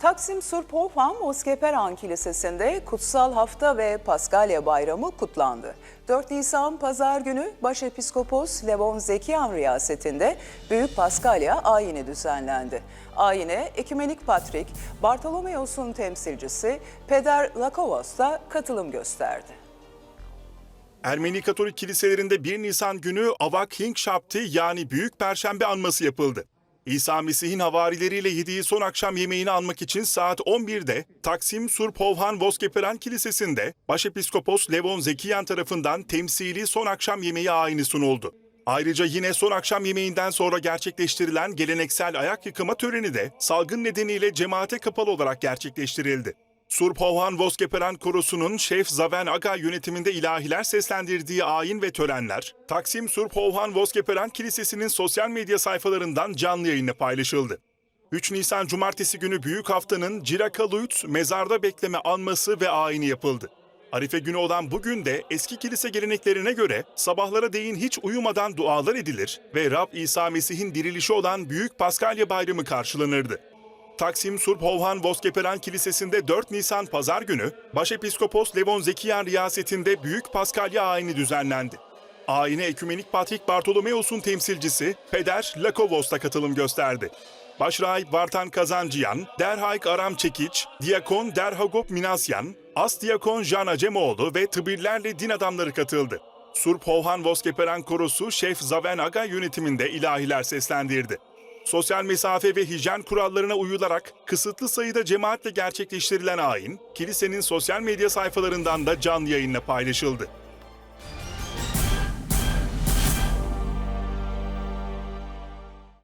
Taksim Surpovhan Moskeperan Kilisesi'nde Kutsal Hafta ve Paskalya Bayramı kutlandı. 4 Nisan Pazar günü Başepiskopos Levon Zekiyan riyasetinde Büyük Paskalya ayini düzenlendi. Ayine Ekümenik Patrik Bartolomeos'un temsilcisi Peder Lakovos da katılım gösterdi. Ermeni Katolik kiliselerinde 1 Nisan günü Avak Hink Şapti yani Büyük Perşembe anması yapıldı. İsa Mesih'in havarileriyle yediği son akşam yemeğini almak için saat 11'de Taksim Surpovhan Voskeperan Kilisesi'nde Başepiskopos Levon Zekiyan tarafından temsili son akşam yemeği ayini sunuldu. Ayrıca yine son akşam yemeğinden sonra gerçekleştirilen geleneksel ayak yıkama töreni de salgın nedeniyle cemaate kapalı olarak gerçekleştirildi. Surpovhan Voskeperan Korosu'nun Şef Zaven Aga yönetiminde ilahiler seslendirdiği ayin ve törenler, Taksim Surpovhan Voskeperan Kilisesi'nin sosyal medya sayfalarından canlı yayınla paylaşıldı. 3 Nisan Cumartesi günü Büyük Haftanın Ciraka Luyt mezarda bekleme anması ve ayini yapıldı. Arife günü olan bugün de eski kilise geleneklerine göre sabahlara değin hiç uyumadan dualar edilir ve Rab İsa Mesih'in dirilişi olan Büyük Paskalya Bayramı karşılanırdı. Taksim Surpovhan Voskeperan Kilisesi'nde 4 Nisan Pazar günü Başepiskopos Levon Zekiyan riyasetinde Büyük Paskalya ayini düzenlendi. Ayine Ekümenik Patrik Bartolomeos'un temsilcisi Peder Lakovos da katılım gösterdi. Başrahip Vartan Kazancıyan, Derhayk Aram Çekiç, Diyakon Derhagop Minasyan, As Diyakon Jan Acemoğlu ve tıbirlerle din adamları katıldı. Surp Hovhan Voskeperan Korosu Şef Zaven Aga yönetiminde ilahiler seslendirdi. Sosyal mesafe ve hijyen kurallarına uyularak kısıtlı sayıda cemaatle gerçekleştirilen ayin, kilisenin sosyal medya sayfalarından da canlı yayınla paylaşıldı.